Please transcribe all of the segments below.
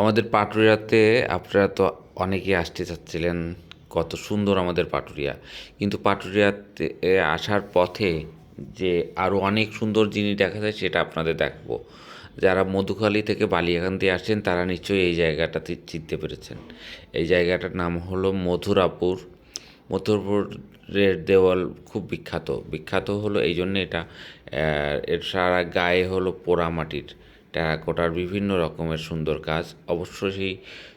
আমাদের পাটুরিয়াতে আপনারা তো অনেকেই আসতে চাচ্ছিলেন, কত সুন্দর আমাদের পাটুরিয়া। কিন্তু পাটুরিয়াতে আসার পথে যে আরও অনেক সুন্দর জিনিস দেখা যায় সেটা আপনাদের দেখাবো। যারা মধুখালী থেকে বালিয়াখান দিয়ে আসছেন, তারা নিশ্চয়ই এই জায়গাটাতে চিনতে পেরেছেন। এই জায়গাটার নাম হলো মথুরাপুর। মথুরপুরের দেওয়াল খুব বিখ্যাত। বিখ্যাত হলো এই জন্যে এটা এর সারা গায়ে হলো পোড়ামাটির। টেরাকোটার বিভিন্ন রকমের সুন্দর কাজ। অবশ্য সেই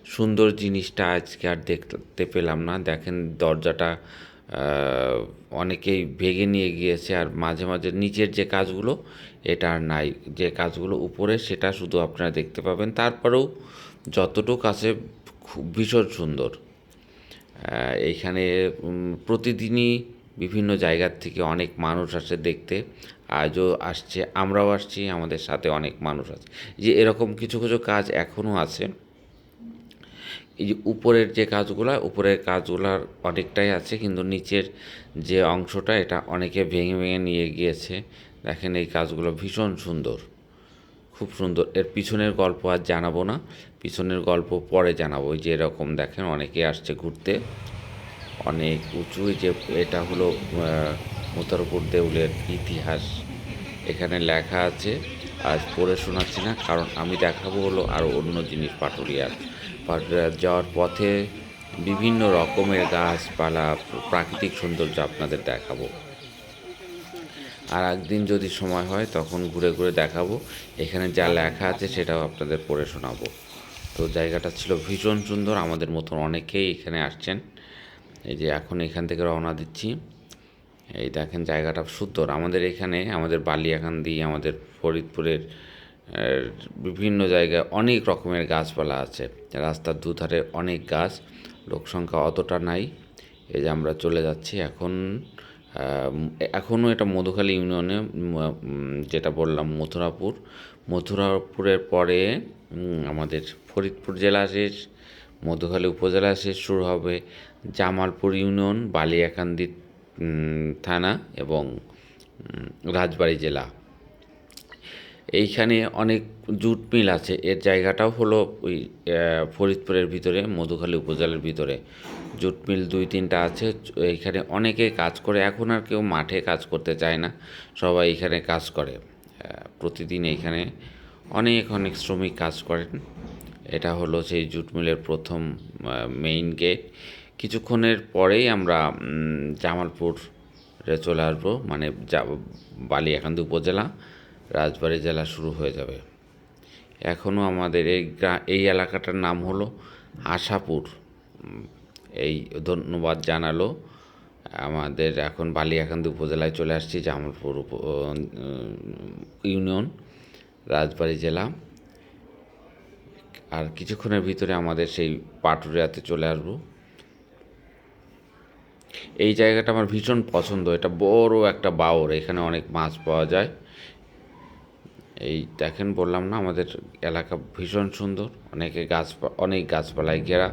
সুন্দর জিনিসটা আজকে আর দেখতে পেলাম না। দেখেন দরজাটা অনেকেই ভেঙে নিয়ে গিয়েছে আর মাঝে মাঝে নিচের যে কাজগুলো, এটা আর নাই। যে কাজগুলো উপরে, সেটা শুধু আপনারা দেখতে পাবেন। তারপরেও যতটুকু আছে, খুব ভীষণ সুন্দর। এইখানে প্রতিদিনই বিভিন্ন জায়গার থেকে অনেক মানুষ আসে দেখতে। আজও আসছে, আমরাও আসছি, আমাদের সাথে অনেক মানুষ আছে। যে এরকম কিছু কিছু কাজ এখনও আছে। এই যে উপরের যে কাজগুলো, উপরের কাজগুলার অনেকটাই আছে, কিন্তু নিচের যে অংশটা, এটা অনেকে ভেঙে ভেঙে নিয়ে গিয়েছে। দেখেন এই কাজগুলো ভীষণ সুন্দর, খুব সুন্দর। এর পিছনের গল্প আর জানাব না, পিছনের গল্প পরে জানাব। যে এরকম দেখেন, অনেকে আসছে ঘুরতে। অনেক উঁচু যে এটা হলো মুতারপুর দেউলের ইতিহাস। এখানে লেখা আছে, আজ পড়ে শোনাচ্ছি না, কারণ আমি দেখাবো হলো আরও অন্য জিনিস পাটুরিয়ার পাটুরিয়ার যাওয়ার পথে বিভিন্ন রকমের গাছপালা, প্রাকৃতিক সৌন্দর্য আপনাদের দেখাবো। আর একদিন যদি সময় হয়, তখন ঘুরে ঘুরে দেখাবো। এখানে যা লেখা আছে, সেটাও আপনাদের পড়ে শোনাবো। তো জায়গাটা ছিল ভীষণ সুন্দর, আমাদের মতন অনেকেই এখানে আসছেন। এই যে এখন এখান থেকে রওনা দিচ্ছি। এই দেখেন জায়গাটা সুন্দর। আমাদের এখানে, আমাদের বালিয়াকান্দি আমাদের ফরিদপুরের বিভিন্ন জায়গায় অনেক রকমের গাছপালা আছে। রাস্তার দুধারে অনেক গাছ, লোকসংখ্যা অতটা নাই। এই যে আমরা চলে যাচ্ছি এখন এখনও এটা মধুখালী ইউনিয়নে যেটা বললাম, মথুরাপুর। মথুরাপুরের পরে আমাদের ফরিদপুর জেলা শেষ মধুখালী উপজেলা শেষ শুরু হবে জামালপুর ইউনিয়ন, বালিয়াকান্দি থানা এবং রাজবাড়ী জেলা। এইখানে অনেক জুট মিল আছে। এর জায়গাটাও হলো ওই ফরিদপুরের ভিতরে, মধুখালী উপজেলার ভিতরে। জুট মিল দুই তিনটা আছে। এইখানে অনেকে কাজ করে, এখন আর কেউ মাঠে কাজ করতে চায় না। সবাই এখানে কাজ করে। প্রতিদিন এইখানে অনেক অনেক শ্রমিক কাজ করেন। এটা হলো সেই জুট মিলের প্রথম মেইন গেট কিছুক্ষণের পরেই আমরা জামালপুরে চলে আসব। মানে বালিয়াকান্দি উপজেলা, রাজবাড়ী জেলা শুরু হয়ে যাবে। এখনও আমাদের এই এই এলাকাটার নাম হলো আশাপুর। এই ধন্যবাদ জানালো আমাদের এখন বালিয়াকান্দি উপজেলায় চলে আসছি, জামালপুর ইউনিয়ন, রাজবাড়ী জেলা। আর কিছুক্ষণের ভিতরে আমাদের সেই পাটুরিয়াতে চলে আসব। এই জায়গাটা আমার ভীষণ পছন্দ। এটা বড় একটা বাওর এখানে অনেক মাছ পাওয়া যায়। এই দেখেন, বললাম না, আমাদের এলাকা ভীষণ সুন্দর। অনেকে গাছ, অনেক গাছপালায় ঘেরা।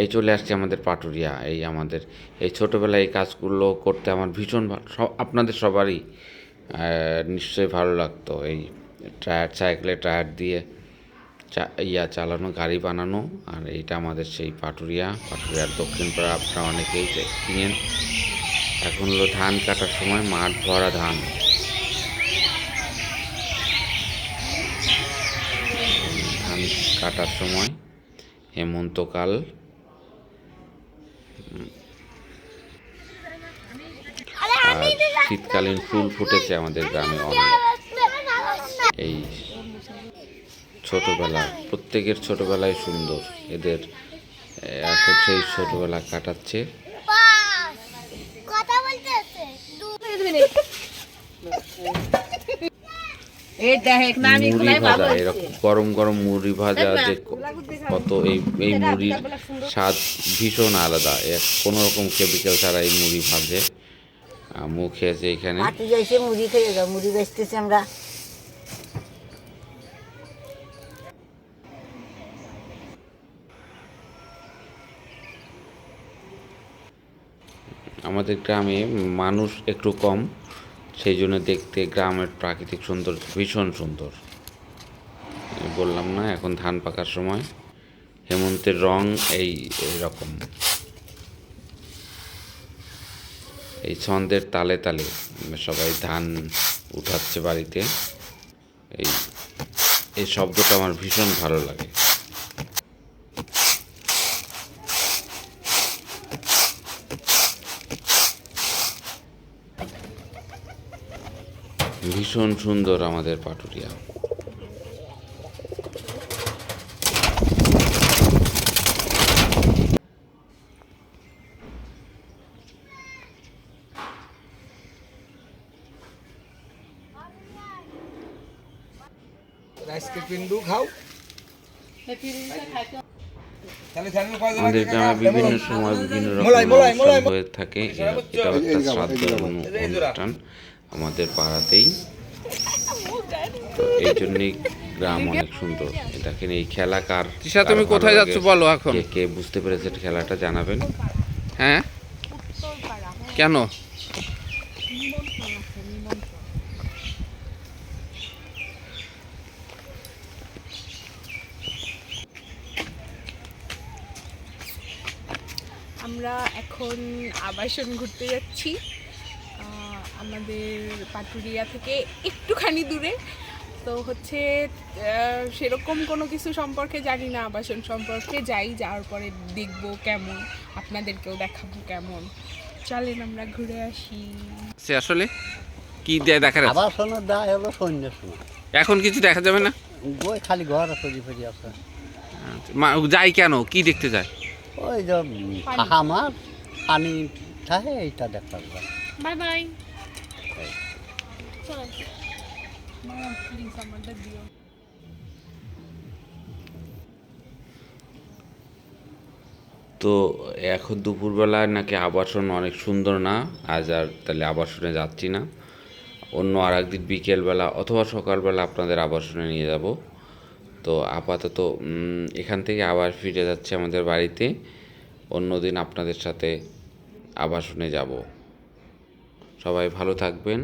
এই চলে আসছে আমাদের পাটুরিয়া। এই আমাদের, এই ছোটোবেলায় এই কাজগুলো করতে আমার ভীষণ ভালো আপনাদের সবারই নিশ্চয়ই ভালো লাগতো। এই টায়ার সাইকেলে টায়ার দিয়ে ইয়া চালানো, গাড়ি বানানো, আর এইটা আমাদের সেই পাটুরিয়া। পাটুরিয়ার দক্ষিণ পাড়া আপনারা অনেকেই চিনেন এখন হলো ধান কাটার সময়, মাঠ ভরা ধান। ধান কাটার সময়, হেমন্তকাল। শীতকালীন ফুল ফুটেছে আমাদের গ্রামে অনেক। এই ছোটবেলা প্রত্যেকের ছোটবেলায় সুন্দর। এদের এখন সেই ছোটবেলা কাটাচ্ছে। মুড়ি ভাজা এরকম গরম গরম মুড়ি ভাজা যে কত এই এই মুড়ির স্বাদ ভীষণ আলাদা। এক কোনো রকম কেমিক্যাল ছাড়া এই মুড়ি ভাজে মুখে আছে এখানে। মুড়ি খেয়ে যাও মুড়ি বেচতেছি আমরা। আমাদের গ্রামে মানুষ একটু কম সেই জন্য দেখতে গ্রামের প্রাকৃতিক সৌন্দর্য ভীষণ সুন্দর। বললাম না, এখন ধান পাকার সময়, হেমন্তের রং এই রকম। এই ছন্দের তালে তালে সবাই ধান উঠাচ্ছে বাড়িতে। এই এই শব্দটা আমার ভীষণ ভালো লাগে। ভীষণ সুন্দর আমাদের পাটুরিয়া। আমাদের গ্রামে বিভিন্ন সময় বিভিন্ন রকম হয়ে থাকে। এ- এটাও একটা শ্রাদ্ধ অনু- অনুষ্ঠান। আমাদের পাড়াতেই। তো এই জন্যই গ্রাম অনেক সুন্দর। দেখেন এই খেলা কার তিশা, তুমি কোথায়? যাচ্ছ বলো এখন? কে কে বুঝতে পেরেছে খেলাটা জানাবেন? হ্যাঁ? কেন? আমরা এখন আবাসন ঘুরতে যাচ্ছি। আমাদের পাটুরিয়া থেকে একটুখানি দূরে। তো হচ্ছে সেরকম কোনো কিছু সম্পর্কে জানি না আবাসন সম্পর্কে যাই যাওয়ার পরে দেখব কেমন আপনাদেরকেও দেখাবো কেমন। চলেন আমরা ঘুরে আসি। সে আসলে কি দেয় দেখার শোনার দায় হলো সময় এখন কিছু দেখা যাবে না? ওই খালি ঘর ফেরি ফেরি আছে। মা- যাই কেন? কি দেখতে যায়? ওই যে মাছ পানি থাকে এইটা দেখতে বাই বাই। তো এখন দুপুরবেলায় নাকি আবাসন অনেক সুন্দর না? আজ আর তাহলে আবাসনে যাচ্ছি না। অন্য আর একদিন বিকেলবেলা অথবা সকালবেলা আপনাদের আবাসনে নিয়ে যাব। তো আপাতত এখান থেকে আবার ফিরে যাচ্ছে আমাদের বাড়িতে। অন্যদিন আপনাদের সাথে আবাসনে যাব। সবাই ভালো থাকবেন।